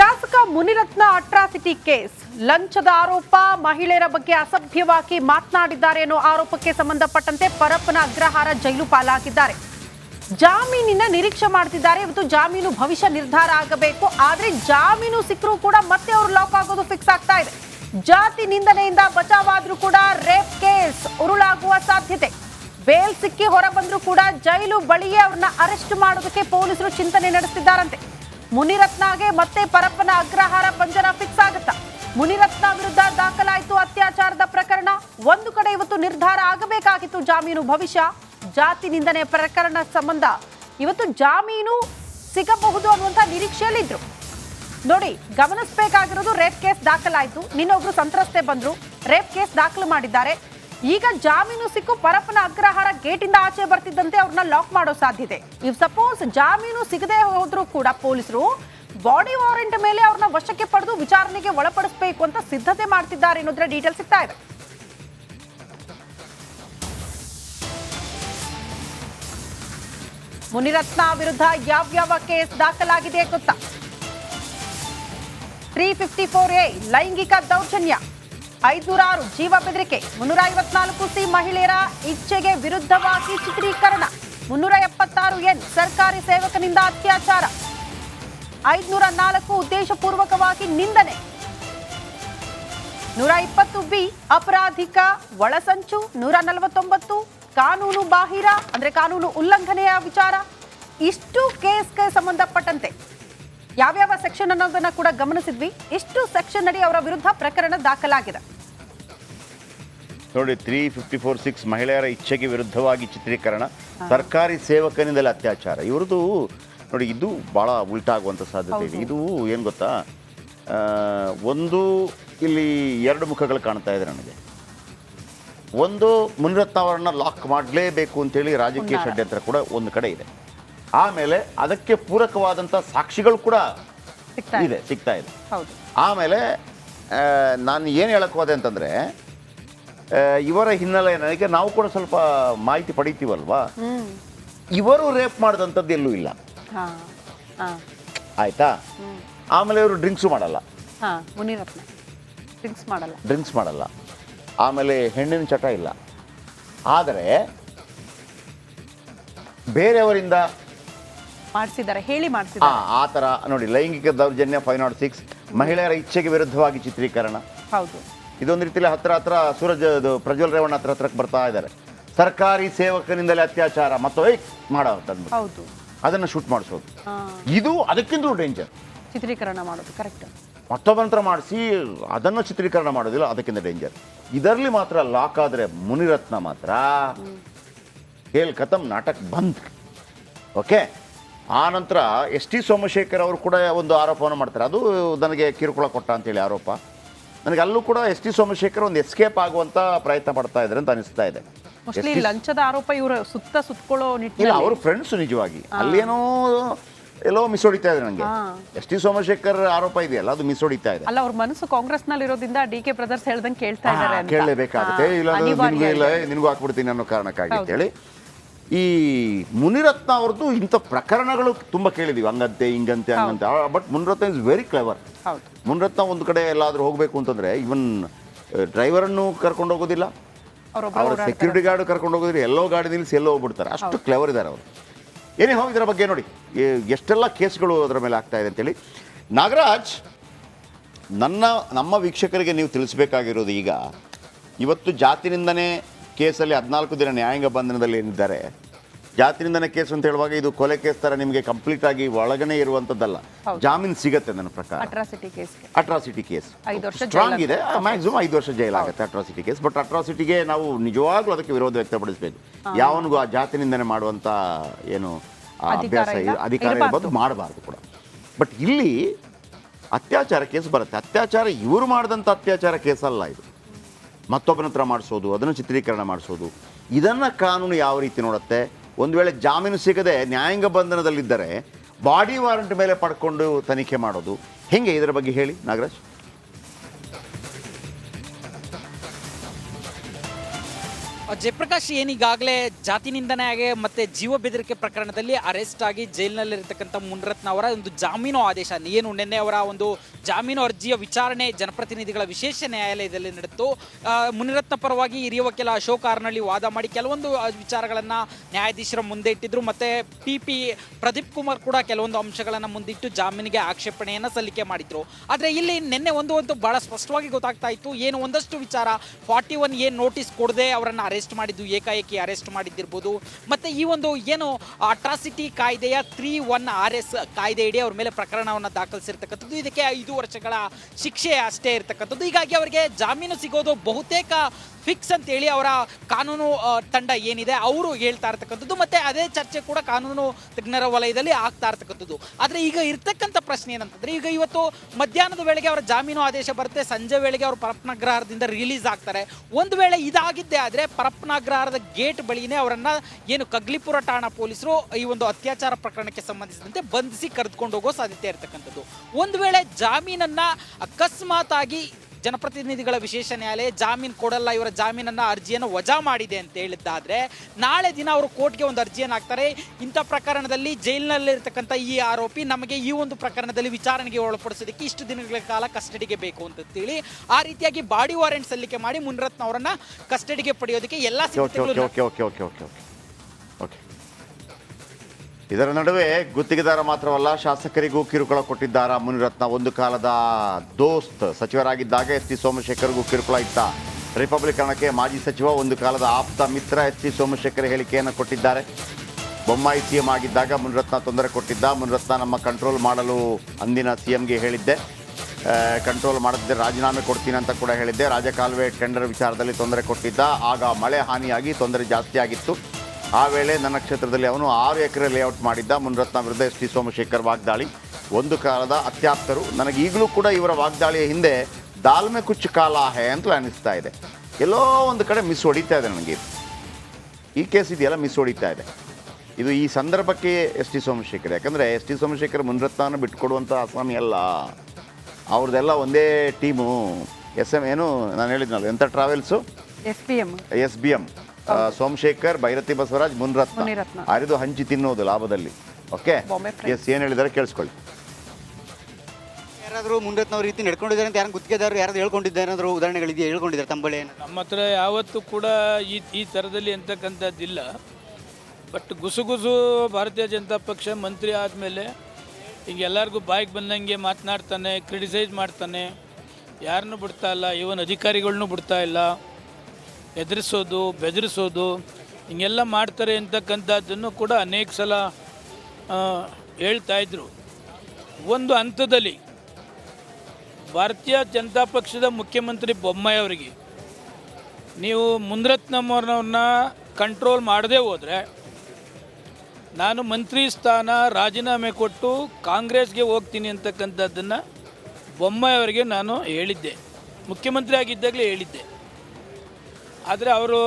ಶಾಸಕ Munirathna atrocity case. ಲಂಚದ ಆರೋಪ, ಮಹಿಳೆಯರ ಬಗ್ಗೆ ಅಸಭ್ಯವಾಗಿ ಮಾತನಾಡಿದ್ದಾರೆ ಅನ್ನೋ ಆರೋಪಕ್ಕೆ ಸಂಬಂಧಪಟ್ಟಂತೆ ಪರಪ್ಪನ ಅಗ್ರಹಾರ ಜೈಲು ಪಾಲಾಗಿದ್ದಾರೆ. ಜಾಮೀನಿನ ನಿರೀಕ್ಷೆ ಮಾಡ್ತಿದ್ದಾರೆ. ಇವತ್ತು ಜಾಮೀನು ಭವಿಷ್ಯ ನಿರ್ಧಾರ ಆಗಬೇಕು. ಆದ್ರೆ ಜಾಮೀನು ಸಿಕ್ಕರೂ ಕೂಡ ಮತ್ತೆ ಅವರು ಲಾಕ್ ಆಗೋದು ಫಿಕ್ಸ್ ಆಗ್ತಾ ಇದೆ. ಜಾತಿ ನಿಂದನೆಯಿಂದ ಬಚಾವಾದ್ರೂ ಕೂಡ ರೇಪ್ ಕೇಸ್ ಉರುಳಾಗುವ ಸಾಧ್ಯತೆ. ಬೇಲ್ ಸಿಕ್ಕಿ ಹೊರಬಂದ್ರೂ ಕೂಡ ಜೈಲು ಬಳಿಯೇ ಅವ್ರನ್ನ ಅರೆಸ್ಟ್ ಮಾಡೋದಕ್ಕೆ ಪೊಲೀಸರು ಚಿಂತನೆ ನಡೆಸ್ತಿದ್ದಾರಂತೆ. ಮುನಿರತ್ನಗೆ ಮತ್ತೆ ಪರಪ್ಪನ ಅಗ್ರಹಾರ ಪಂಜರ ಫಿಕ್ಸ್ ಆಗುತ್ತಾ? ಮುನಿರತ್ನ ವಿರುದ್ಧ ದಾಖಲಾಯಿತು ಅತ್ಯಾಚಾರದ ಪ್ರಕರಣ. ಒಂದು ಕಡೆ ಇವತ್ತು ನಿರ್ಧಾರ ಆಗಬೇಕಾಗಿತ್ತು ಜಾಮೀನು ಭವಿಷ್ಯ. ಜಾತಿ ನಿಂದನೆ ಪ್ರಕರಣ ಸಂಬಂಧ. ಇವತ್ತು ಜಾಮೀನು ಸಿಗಬಹುದು ಅನ್ನುವಂಥ ನಿರೀಕ್ಷೆಯಲ್ಲಿದ್ರು. ನೋಡಿ, ಗಮನಿಸಬೇಕಾಗಿರೋದು ರೇಪ್ ಕೇಸ್ ದಾಖಲಾಯಿತು. ನಿನ್ನೊಬ್ರು ಸಂತ್ರಸ್ತೆ ಬಂದ್ರು. ರೇಪ್ ಕೇಸ್ ದಾಖಲು ಮಾಡಿದ್ದಾರೆ. ಈಗ ಜಾಮೀನು ಸಿಕ್ಕು ಪರಪ್ಪನ ಅಗ್ರಹಾರ ಗೇಟಿಂದ ಆಚೆ ಬರ್ತಿದ್ದಂತೆ ಅವ್ರನ್ನ ಲಾಕ್ ಮಾಡೋ ಸಾಧ್ಯತೆ. ಇವ್ ಸಪೋಸ್ ಜಾಮೀನು ಸಿಗದೆ ಹೋದ್ರೂ ಕೂಡ ಪೊಲೀಸರು ಬಾಡಿ ವಾರೆಂಟ್ ಮೇಲೆ ಅವ್ರನ್ನ ವಶಕ್ಕೆ ಪಡೆದು ವಿಚಾರಣೆಗೆ ಒಳಪಡಿಸಬೇಕು ಅಂತ ಸಿದ್ಧತೆ ಮಾಡ್ತಿದ್ದಾರೆ ಅನ್ನೋದ್ರ ಡೀಟೇಲ್ ಸಿಗ್ತಾ ಇದೆ. ಮುನಿರತ್ನ ವಿರುದ್ಧ ಯಾವ್ಯಾವ ಕೇಸ್ ದಾಖಲಾಗಿದೆ ಗೊತ್ತಾ? ತ್ರೀ ಫಿಫ್ಟಿ ಫೋರ್ ಎ ಲೈಂಗಿಕ ದೌರ್ಜನ್ಯ. ಐದುನೂರ ಆರು ಜೀವ ಬೆದರಿಕೆ. ಮುನ್ನೂರ ಐವತ್ನಾಲ್ಕು ಸಿ ಮಹಿಳೆಯರ ಇಚ್ಛೆಗೆ ವಿರುದ್ಧವಾಗಿ ಚಿತ್ರೀಕರಣ. ಮುನ್ನೂರ ಎಪ್ಪತ್ತಾರು ಎನ್ ಸರ್ಕಾರಿ ಸೇವಕನಿಂದ ಅತ್ಯಾಚಾರ. ಐದುನೂರ ನಾಲ್ಕು ಉದ್ದೇಶಪೂರ್ವಕವಾಗಿ ನಿಂದನೆ. ನೂರ ಇಪ್ಪತ್ತು ಬಿ ಅಪರಾಧಿಕ ಒಳಸಂಚು, ನೂರ ನಲವತ್ತೊಂಬತ್ತು ಕಾನೂನು ಬಾಹಿರ, ಅಂದ್ರೆ ಕಾನೂನು ಉಲ್ಲಂಘನೆಯ ವಿಚಾರ. ಇಷ್ಟು ಕೇಸ್ಗೆ ಸಂಬಂಧಪಟ್ಟಂತೆ. ಯಾವ್ಯಾವ ಸೆಕ್ಷನ್ ಅನ್ನೋದನ್ನ ಕೂಡ ಗಮನಿಸಿದ್ವಿ. ಇಷ್ಟು ಸೆಕ್ಷನ್ ಅಡಿ ಅವರ ವಿರುದ್ಧ ಪ್ರಕರಣ ದಾಖಲಾಗಿದೆ. ನೋಡಿ ತ್ರೀ ಫಿಫ್ಟಿ ಫೋರ್ ಸಿಕ್ಸ್ ಮಹಿಳೆಯರ ಇಚ್ಛೆಗೆ ವಿರುದ್ಧವಾಗಿ ಚಿತ್ರೀಕರಣ ಸರ್ಕಾರಿ ಸೇವಕನಿಂದಲೇ ಅತ್ಯಾಚಾರ. ಇವ್ರದ್ದು ನೋಡಿ ಇದು ಭಾಳ ಉಲ್ಟಾಗುವಂಥ ಸಾಧ್ಯತೆ ಇದೆ. ಇದು ಏನು ಗೊತ್ತಾ? ಒಂದು ಇಲ್ಲಿ ಎರಡು ಮುಖಗಳು ಕಾಣ್ತಾ ಇದೆ ನನಗೆ. ಒಂದು ಮುನಿರತ್ನ ಅವರನ್ನ ಲಾಕ್ ಮಾಡಲೇಬೇಕು ಅಂತೇಳಿ ರಾಜಕೀಯ. ಷಡ್ಯಂತ್ರ ಕೂಡ ಒಂದು ಕಡೆ ಇದೆ. ಆಮೇಲೆ ಅದಕ್ಕೆ ಪೂರಕವಾದಂಥ ಸಾಕ್ಷಿಗಳು ಕೂಡ ಇದೆ. ಸಿಗ್ತಾ ಇದೆ. ಆಮೇಲೆ ನಾನು ಏನು ಹೇಳಕ್ ಹೋದೆ ಅಂತಂದರೆ ಇವರ ಹಿನ್ನೆಲೆ ನನಗೆ ನಾವು ಕೂಡ ಸ್ವಲ್ಪ ಮಾಹಿತಿ ಪಡಿತೀವಲ್ವಾ? ಇವರು ರೇಪ್ ಮಾಡಿದಂಥದ್ದು ಎಲ್ಲೂ ಇಲ್ಲ. ಆಯ್ತಾ? ಆಮೇಲೆ ಇವರು ಡ್ರಿಂಕ್ಸು ಮಾಡಲ್ಲ. ಡ್ರಿಂಕ್ಸ್ ಮಾಡಲ್ಲ. ಡ್ರಿಂಕ್ಸ್ ಮಾಡಲ್ಲ. ಆಮೇಲೆ ಹೆಣ್ಣಿನ ಚಟ ಇಲ್ಲ. ಆದರೆ ಬೇರೆಯವರಿಂದ ಮಾಡಿಸಿದ್ದಾರೆ. ಹೇಳಿ ಮಾಡಿಸಿದ್ದಾರೆ. ಆ ಥರ ನೋಡಿ ಲೈಂಗಿಕ ದೌರ್ಜನ್ಯ ಫೈವ್ ನಾಟ್ ಸಿಕ್ಸ್ ಮಹಿಳೆಯರ ಇಚ್ಛೆಗೆ ವಿರುದ್ಧವಾಗಿ ಚಿತ್ರೀಕರಣ. ಹೌದು. ಇದೊಂದು ರೀತಿಯಲ್ಲಿ ಹತ್ರ ಹತ್ರ ಸೂರಜ್ ಪ್ರಜ್ವಲ್ ರೇವಣ್ಣ ಹತ್ರ ಹತ್ರಕ್ಕೆ ಬರ್ತಾ ಇದ್ದಾರೆ. ಸರ್ಕಾರಿ ಸೇವಕನಿಂದಲೇ ಅತ್ಯಾಚಾರ ಮತ್ತು ಮಾಡೋ ಹೌದು. ಅದನ್ನು ಶೂಟ್ ಮಾಡಿಸೋದು. ಇದು ಅದಕ್ಕಿಂತ ಡೇಂಜರ್ ಚಿತ್ರೀಕರಣ ಮಾಡೋದು ಕರೆಕ್ಟ್ ಮತ್ತೊಬ್ಬರ ಮಾಡಿಸಿ ಅದನ್ನು ಚಿತ್ರೀಕರಣ ಮಾಡೋದಿಲ್ಲ ಅದಕ್ಕಿಂತ ಡೇಂಜರ್ ಇದರಲ್ಲಿ ಮಾತ್ರ ಲಾಕ್ ಆದರೆ ಮುನಿರತ್ನ ಮಾತ್ರ. ಹೇಲ್ ಖತಮ್ ನಾಟಕ ಬಂದ್. ಓಕೆ ಆ ನಂತರ ಎಸ್ ಟಿ ಸೋಮಶೇಖರ್ ಅವರು ಕೂಡ ಒಂದು ಆರೋಪವನ್ನು ಮಾಡ್ತಾರೆ. ಅದು ನನಗೆ ಕಿರುಕುಳ ಕೊಟ್ಟ ಅಂತೇಳಿ ಆರೋಪ. ನನಗೆ ಅಲ್ಲೂ ಕೂಡ ಎಸ್ ಟಿ ಸೋಮಶೇಖರ್ ಒಂದು ಎಸ್ಕೇಪ್ ಆಗುವಂತ ಪ್ರಯತ್ನ ಪಡ್ತಾ ಇದ್ದಾರೆ ಅಂತ ಅನಿಸ್ತಾ ಇದೆ. ಲಂಚದ ಆರೋಪ ಇವರು ಸುತ್ತ ಸುತ್ತಕೊಳ್ಳೋ ಇಲ್ಲ ಅವರು ಫ್ರೆಂಡ್ಸ್ ನಿಜವಾಗಿ. ಅಲ್ಲೇನೋ ಎಲ್ಲೋ ಮಿಸ್ ಹೊಡಿತಾ ಇದೆ ನನಗೆ ಎಸ್ ಟಿ ಸೋಮಶೇಖರ್ ಆರೋಪ ಇದೆಯಲ್ಲ ಅದು ಮಿಸ್ ಹೊಡಿತಾ ಇದೆ. ಅಲ್ಲ ಅವ್ರ ಮನಸ್ಸು ಕಾಂಗ್ರೆಸ್ನಲ್ಲಿ ಇರೋದ್ರಿಂದ ಡಿ ಕೆ ಬ್ರದರ್ಸ್ ಹೇಳ್ದಂಗೆ ಕೇಳ್ತಾ ಇದ್ದಾರೆ. ಕೇಳಲೇಬೇಕಾಗುತ್ತೆ. ಇಲ್ಲ ನಿನ್ಗೂ ಹಾಕ್ಬಿಡ್ತೀನಿ ಅನ್ನೋ ಕಾರಣಕ್ಕಾಗಿ ಅಂತ ಹೇಳಿ ಈ ಮುನಿರತ್ನ ಅವ್ರದ್ದು ಇಂಥ ಪ್ರಕರಣಗಳು ತುಂಬ ಕೇಳಿದೀವಿ. ಹಂಗಂತೆ ಹಿಂಗಂತೆ ಹಂಗಂತೆ. But Muniratna is very clever Muniratna ಒಂದು ಕಡೆ ಎಲ್ಲಾದರೂ ಹೋಗಬೇಕು ಅಂತಂದರೆ ಇವನ್ ಡ್ರೈವರನ್ನು ಕರ್ಕೊಂಡು ಹೋಗೋದಿಲ್ಲ. ಅವರ ಸೆಕ್ಯೂರಿಟಿ ಗಾರ್ಡ್ ಕರ್ಕೊಂಡು ಹೋಗೋದ್ರೆ ಎಲ್ಲೋ ಗಾಡಿ ನಿಲ್ಲಿಸಿ ಎಲ್ಲೋ ಹೋಗ್ಬಿಡ್ತಾರೆ. ಅಷ್ಟು ಕ್ಲೆವರ್ ಇದ್ದಾರೆ ಅವರು. ಏನೇ ಹೋಗಿ ಇದರ ಬಗ್ಗೆ ನೋಡಿ. ಎಷ್ಟೆಲ್ಲ ಕೇಸ್ಗಳು ಅದರ ಮೇಲೆ ಆಗ್ತಾ ಇದೆ ಅಂತೇಳಿ. ನಾಗರಾಜ್ ನನ್ನ ನಮ್ಮ ವೀಕ್ಷಕರಿಗೆ ನೀವು ತಿಳಿಸ್ಬೇಕಾಗಿರೋದು ಈಗ ಇವತ್ತು ಜಾತಿನಿಂದನೇ ಕೇಸಲ್ಲಿ ಹದಿನಾಲ್ಕು ದಿನ ನ್ಯಾಯಾಂಗ ಬಂಧನದಲ್ಲಿ ಏನಿದ್ದಾರೆ? ಜಾತಿನಿಂದನೇ ಕೇಸ್ ಅಂತ ಹೇಳುವಾಗ ಇದು ಕೊಲೆ ಕೇಸ್ ತರ ನಿಮಗೆ ಕಂಪ್ಲೀಟ್ ಆಗಿ ಒಳಗನೆ ಇರುವಂತದ್ದಲ್ಲ. ಜಾಮೀನ್ ಸಿಗತ್ತೆ ನನ್ನ ಪ್ರಕಾರ. ಅಟ್ರಾಸಿಟಿ ಕೇಸ್ ಸ್ಟ್ರಾಂಗ್ ಇದೆ. ಮ್ಯಾಕ್ಸಿಮಮ್ ಐದು ವರ್ಷ ಜೈಲಾಗುತ್ತೆ ಅಟ್ರಾಸಿಟಿ ಕೇಸ್ ಬಟ್ ಅಟ್ರಾಸಿಟಿಗೆ ನಾವು ನಿಜವಾಗ್ಲೂ ಅದಕ್ಕೆ ವಿರೋಧ ವ್ಯಕ್ತಪಡಿಸಬೇಕು. ಯಾವನಿಗೂ ಆ ಜಾತಿನಿಂದನೆ ಮಾಡುವಂತ ಏನು ಅಭ್ಯಾಸ ಅಧಿಕಾರ. ಇರ್ಬೋದು ಮಾಡಬಾರ್ದು ಕೂಡ. ಬಟ್ ಇಲ್ಲಿ ಅತ್ಯಾಚಾರ ಕೇಸ್ ಬರುತ್ತೆ. ಅತ್ಯಾಚಾರ ಇವರು ಮಾಡಿದಂಥ ಅತ್ಯಾಚಾರ ಕೇಸ್ ಅಲ್ಲ ಇದು. ಮತ್ತೊಬ್ಬನ ಹತ್ರ ಮಾಡಿಸೋದು, ಅದನ್ನು ಚಿತ್ರೀಕರಣ ಮಾಡಿಸೋದು. ಇದನ್ನು ಕಾನೂನು ಯಾವ ರೀತಿ ನೋಡುತ್ತೆ? ಒಂದು ವೇಳೆ ಜಾಮೀನು ಸಿಗದೆ ನ್ಯಾಯಾಂಗ ಬಂಧನದಲ್ಲಿದ್ದರೆ ಬಾಡಿ ವಾರಂಟ್ ಮೇಲೆ ಪಡ್ಕೊಂಡು ತನಿಖೆ ಮಾಡೋದು. ಹೆಂಗೆ? ಇದರ ಬಗ್ಗೆ ಹೇಳಿ, ನಾಗರಾಜ್. ಜಯಪ್ರಕಾಶ್ ಏನೀಗಾಗಲೇ ಜಾತಿ ಆಗಿ ಮತ್ತೆ ಜೀವ ಬೆದರಿಕೆ ಪ್ರಕರಣದಲ್ಲಿ ಅರೆಸ್ಟ್ ಆಗಿ ಜೈಲಿನಲ್ಲಿರ್ತಕ್ಕಂಥ ಮುನ್ರತ್ನ ಅವರ ಒಂದು ಜಾಮೀನು ಆದೇಶ ಏನು ನಿನ್ನೆ ಅವರ ಒಂದು ಜಾಮೀನು ಅರ್ಜಿಯ ವಿಚಾರಣೆ ಜನಪ್ರತಿನಿಧಿಗಳ ವಿಶೇಷ ನ್ಯಾಯಾಲಯದಲ್ಲಿ ಆ, ಮುನಿರತ್ನ ಪರವಾಗಿ ಹಿರಿಯ ವಕೀಲ ಅಶೋಕ್ ಆರ್ನಳ್ಳಿ ವಾದ ಮಾಡಿ ಕೆಲವೊಂದು ವಿಚಾರಗಳನ್ನು ನ್ಯಾಯಾಧೀಶರ ಮುಂದೆ ಇಟ್ಟಿದ್ರು. ಮತ್ತೆ ಪಿ ಪಿ ಪ್ರದೀಪ್ ಕುಮಾರ್ ಕೂಡ ಕೆಲವೊಂದು ಅಂಶಗಳನ್ನು ಮುಂದಿಟ್ಟು ಜಾಮೀನಿಗೆ ಆಕ್ಷೇಪಣೆಯನ್ನು ಸಲ್ಲಿಕೆ ಮಾಡಿದ್ರು. ಆದರೆ ಇಲ್ಲಿ ನಿನ್ನೆ ಒಂದು ಒಂದು ಬಹಳ ಸ್ಪಷ್ಟವಾಗಿ ಗೊತ್ತಾಗ್ತಾ ಇತ್ತು. ಏನು ಒಂದಷ್ಟು ವಿಚಾರ ಫಾರ್ಟಿ ಒನ್ ಏನು ನೋಟಿಸ್ ಕೊಡದೆ ಅವರನ್ನು ಅರೆಸ್ಟ್ ಮಾಡಿದ್ದು, ಏಕಾಏಕಿ ಅರೆಸ್ಟ್ ಮಾಡಿದ್ದಿರ್ಬೋದು. ಮತ್ತೆ ಈ ಒಂದು ಏನು ಅಟ್ರಾಸಿಟಿ ಕಾಯ್ದೆಯ ತ್ರೀ ಒನ್ ಆರ್ ಎಸ್ ಕಾಯ್ದೆಯಡಿ ಅವ್ರ ಮೇಲೆ ಪ್ರಕರಣವನ್ನು ದಾಖಲಿಸಿರ್ತಕ್ಕಂಥದ್ದು. ಇದಕ್ಕೆ ಐದು ವರ್ಷಗಳ ಶಿಕ್ಷೆ ಅಷ್ಟೇ ಇರತಕ್ಕಂಥದ್ದು. ಹೀಗಾಗಿ ಅವರಿಗೆ ಜಾಮೀನು ಸಿಗೋದು ಬಹುತೇಕ ಫಿಕ್ಸ್ ಅಂತೇಳಿ ಅವರ ಕಾನೂನು ತಂಡ ಏನಿದೆ, ಅವರು ಹೇಳ್ತಾ ಇರ್ತಕ್ಕಂಥದ್ದು, ಮತ್ತೆ ಅದೇ ಚರ್ಚೆ ಕೂಡ ಕಾನೂನು ತಜ್ಞರ ವಲಯದಲ್ಲಿ ಆಗ್ತಾ ಇರ್ತಕ್ಕಂಥದ್ದು. ಆದರೆ ಈಗ ಇರ್ತಕ್ಕಂಥ ಪ್ರಶ್ನೆ ಏನಂತಂದ್ರೆ, ಈಗ ಇವತ್ತು ಮಧ್ಯಾಹ್ನದ ವೇಳೆಗೆ ಅವರ ಜಾಮೀನು ಆದೇಶ ಬರುತ್ತೆ, ಸಂಜೆ ವೇಳೆಗೆ ಅವರು ಪರಪ್ನಾಗ್ರಹಾರದಿಂದ ರಿಲೀಸ್ ಆಗ್ತಾರೆ. ಒಂದು ವೇಳೆ ಇದಾಗಿದ್ದೆ ಆದರೆ ಪರಪ್ನಾಗ್ರಹಾರದ ಗೇಟ್ ಬಳಿನೇ ಅವರನ್ನ ಏನು ಕಗ್ಲಿಪುರ ಠಾಣಾ ಪೊಲೀಸರು ಈ ಒಂದು ಅತ್ಯಾಚಾರ ಪ್ರಕರಣಕ್ಕೆ ಸಂಬಂಧಿಸಿದಂತೆ ಬಂಧಿಸಿ ಕರೆದುಕೊಂಡು ಹೋಗೋ ಸಾಧ್ಯತೆ ಇರತಕ್ಕಂಥದ್ದು. ಒಂದು ವೇಳೆ ಜಾಮೀನನ್ನ ಅಕಸ್ಮಾತ್ ಆಗಿ ಜನಪ್ರತಿನಿಧಿಗಳ ವಿಶೇಷ ನ್ಯಾಯಾಲಯ ಜಾಮೀನು ಕೊಡಲ್ಲ, ಇವರ ಜಾಮೀನನ್ನು ಅರ್ಜಿಯನ್ನು ವಜಾ ಮಾಡಿದೆ ಅಂತ ಹೇಳಿದ್ದಾದರೆ ನಾಳೆ ದಿನ ಅವರು ಕೋರ್ಟ್ಗೆ ಒಂದು ಅರ್ಜಿಯನ್ನು ಹಾಕ್ತಾರೆ. ಇಂಥ ಪ್ರಕರಣದಲ್ಲಿ ಜೈಲಿನಲ್ಲಿರ್ತಕ್ಕಂಥ ಈ ಆರೋಪಿ ನಮಗೆ ಈ ಒಂದು ಪ್ರಕರಣದಲ್ಲಿ ವಿಚಾರಣೆಗೆ ಒಳಪಡಿಸೋದಕ್ಕೆ ಇಷ್ಟು ದಿನಗಳ ಕಾಲ ಕಸ್ಟಡಿಗೆ ಬೇಕು ಅಂತೇಳಿ ಆ ರೀತಿಯಾಗಿ ಬಾಡಿ ವಾರೆಂಟ್ ಸಲ್ಲಿಕೆ ಮಾಡಿ ಮುನ್ರತ್ನ ಅವರನ್ನು ಕಸ್ಟಡಿಗೆ ಪಡೆಯೋದಕ್ಕೆ ಎಲ್ಲ ಸಿದ್ಧತೆಗಳು okay okay okay okay okay okay. ಇದರ ನಡುವೆ ಗುತ್ತಿಗೆದಾರ ಮಾತ್ರವಲ್ಲ ಶಾಸಕರಿಗೂ ಕಿರುಕುಳ ಕೊಟ್ಟಿದ್ದಾರ ಮುನಿರತ್ನ. ಒಂದು ಕಾಲದ ದೋಸ್ತ್ ಸಚಿವರಾಗಿದ್ದಾಗ ಎಸ್ ಟಿ ಸೋಮಶೇಖರ್ಗೂ ಕಿರುಕುಳ ಇತ್ತ. ರಿಪಬ್ಲಿಕನಕ್ಕೆ ಮಾಜಿ ಸಚಿವ, ಒಂದು ಕಾಲದ ಆಪ್ತ ಮಿತ್ರ ಎಸ್ ಟಿ ಸೋಮಶೇಖರ್ ಹೇಳಿಕೆಯನ್ನು ಕೊಟ್ಟಿದ್ದಾರೆ. ಬೊಮ್ಮಾಯಿ ಸಿ ಎಂ ಆಗಿದ್ದಾಗ ಮುನಿರತ್ನ ತೊಂದರೆ ಕೊಟ್ಟಿದ್ದ. ಮುನಿರತ್ನ ನಮ್ಮ ಕಂಟ್ರೋಲ್ ಮಾಡಲು ಅಂದಿನ ಸಿ ಎಂಗೆ ಹೇಳಿದ್ದೆ ಕಂಟ್ರೋಲ್ ಮಾಡದಿದ್ದೆ ರಾಜೀನಾಮೆ ಕೊಡ್ತೀನಿ ಅಂತ ಕೂಡ ಹೇಳಿದ್ದೆ. ರಾಜಕಾಲುವೆ ಟೆಂಡರ್ ವಿಚಾರದಲ್ಲಿ ತೊಂದರೆ ಕೊಟ್ಟಿದ್ದ. ಆಗ ಮಳೆ ಹಾನಿಯಾಗಿ ತೊಂದರೆ ಜಾಸ್ತಿ ಆಗಿತ್ತು ಆ ವೇಳೆ ನನ್ನ ಕ್ಷೇತ್ರದಲ್ಲಿ ಅವನು ಆರು ಎಕರೆ ಲೇಔಟ್ ಮಾಡಿದ್ದ. ಮುನ್ರತ್ನ ವಿರುದ್ಧ ಎಸ್ ಟಿ ಸೋಮಶೇಖರ್ ವಾಗ್ದಾಳಿ. ಒಂದು ಕಾಲದ ಅತ್ಯಾಪ್ತರು. ನನಗೆ ಈಗಲೂ ಕೂಡ ಇವರ ವಾಗ್ದಾಳಿಯ ಹಿಂದೆ ದಾಲ್ಮೆ ಕುಚ್ಚು ಕಾಲ ಹೇ ಅಂತ ಅನಿಸ್ತಾ ಇದೆ. ಎಲ್ಲೋ ಒಂದು ಕಡೆ ಮಿಸ್ ಹೊಡಿತಾ ಇದೆ ನನಗೆ. ಈ ಕೇಸ್ ಇದೆಯಲ್ಲ ಮಿಸ್ ಹೊಡಿತಾ ಇದೆ. ಇದು ಈ ಸಂದರ್ಭಕ್ಕೆ ಎಸ್ ಟಿ ಸೋಮಶೇಖರ್. ಯಾಕಂದರೆ ಎಸ್ ಟಿ ಸೋಮಶೇಖರ್ ಮುನ್ರತ್ನವನ್ನು ಬಿಟ್ಕೊಡುವಂಥ ಅಸ್ವಾಮಿ ಅಲ್ಲ. ಅವ್ರದ್ದೆಲ್ಲ ಒಂದೇ ಟೀಮು. ಎಸ್ ಎಂ ಏನು ನಾನು ಹೇಳಿದ್ನಲ್ಲ ಎಂಥ travels S B M S B M. Somashekar Byrathi Basavaraj Muniratna. ಅರಿದು ಹಂಚಿ ತಿನ್ನೋದು ಲಾಭದಲ್ಲಿ. ಓಕೆ ಎಸ್ ಏನು ಹೇಳಿದಾರೆ ಕೇಳಿಸ್ಕೊಳ್ಳಿ. ಯಾರಾದರೂ ಮುಂಡತ್ನವ್ರ ರೀತಿ ನಡ್ಕೊಂಡಿದ್ದಾರೆ ಅಂತ ಯಾರು ಗುತ್ತಿಗೆದಾರರು ಯಾರು ಹೇಳ್ಕೊಂಡಿದ್ದಾರೆ ಏನಾದರೂ ಉದಾಹರಣೆಗಳಿದೆಯಾ? ಹೇಳ್ಕೊಂಡಿದ್ದಾರೆ ತಮ್ಮ ಬಳಿ ಏನಾದ್ರು? ನಮ್ಮ ಹತ್ರ ಯಾವತ್ತೂ ಕೂಡ ಈ ಈ ಥರದಲ್ಲಿ ಅಂತಕ್ಕಂಥದ್ದಿಲ್ಲ. ಬಟ್ ಗುಸುಗುಸು ಭಾರತೀಯ ಜನತಾ ಪಕ್ಷ ಮಂತ್ರಿ ಆದಮೇಲೆ ಈಗ ಎಲ್ಲರಿಗೂ ಬಾಯಿಗೆ ಬಂದಂಗೆ ಮಾತನಾಡ್ತಾನೆ ಕ್ರಿಟಿಸೈಸ್ ಮಾಡ್ತಾನೆ. ಯಾರನ್ನೂ ಬಿಡ್ತಾ ಇಲ್ಲ ಇವನ್ ಅಧಿಕಾರಿಗಳನ್ನೂ ಬಿಡ್ತಾ ಇಲ್ಲ. ಎದುರಿಸೋದು, ಬೆದರಿಸೋದು, ಹಿಂಗೆಲ್ಲ ಮಾಡ್ತಾರೆ ಅಂತಕ್ಕಂಥದ್ದನ್ನು ಕೂಡ ಅನೇಕ ಸಲ ಹೇಳ್ತಾ ಇದ್ರು. ಒಂದು ಹಂತದಲ್ಲಿ ಭಾರತೀಯ ಜನತಾ ಪಕ್ಷದ ಮುಖ್ಯಮಂತ್ರಿ ಬೊಮ್ಮಾಯಿ ಅವರಿಗೆ, ನೀವು ಮುನ್ರತ್ನಮ್ಮವ್ರನ್ನ ಕಂಟ್ರೋಲ್ ಮಾಡದೇ ಹೋದರೆ, ನಾನು ಮಂತ್ರಿ ಸ್ಥಾನ ರಾಜೀನಾಮೆ ಕೊಟ್ಟು ಕಾಂಗ್ರೆಸ್ಗೆ ಹೋಗ್ತೀನಿ ಅಂತಕ್ಕಂಥದ್ದನ್ನು ಬೊಮ್ಮಾಯಿ ಅವರಿಗೆ ನಾನು ಹೇಳಿದ್ದೆ. ಮುಖ್ಯಮಂತ್ರಿ ಆಗಿದ್ದಾಗಲೇ ಹೇಳಿದ್ದೆ. ಆದರೆ ಅವರು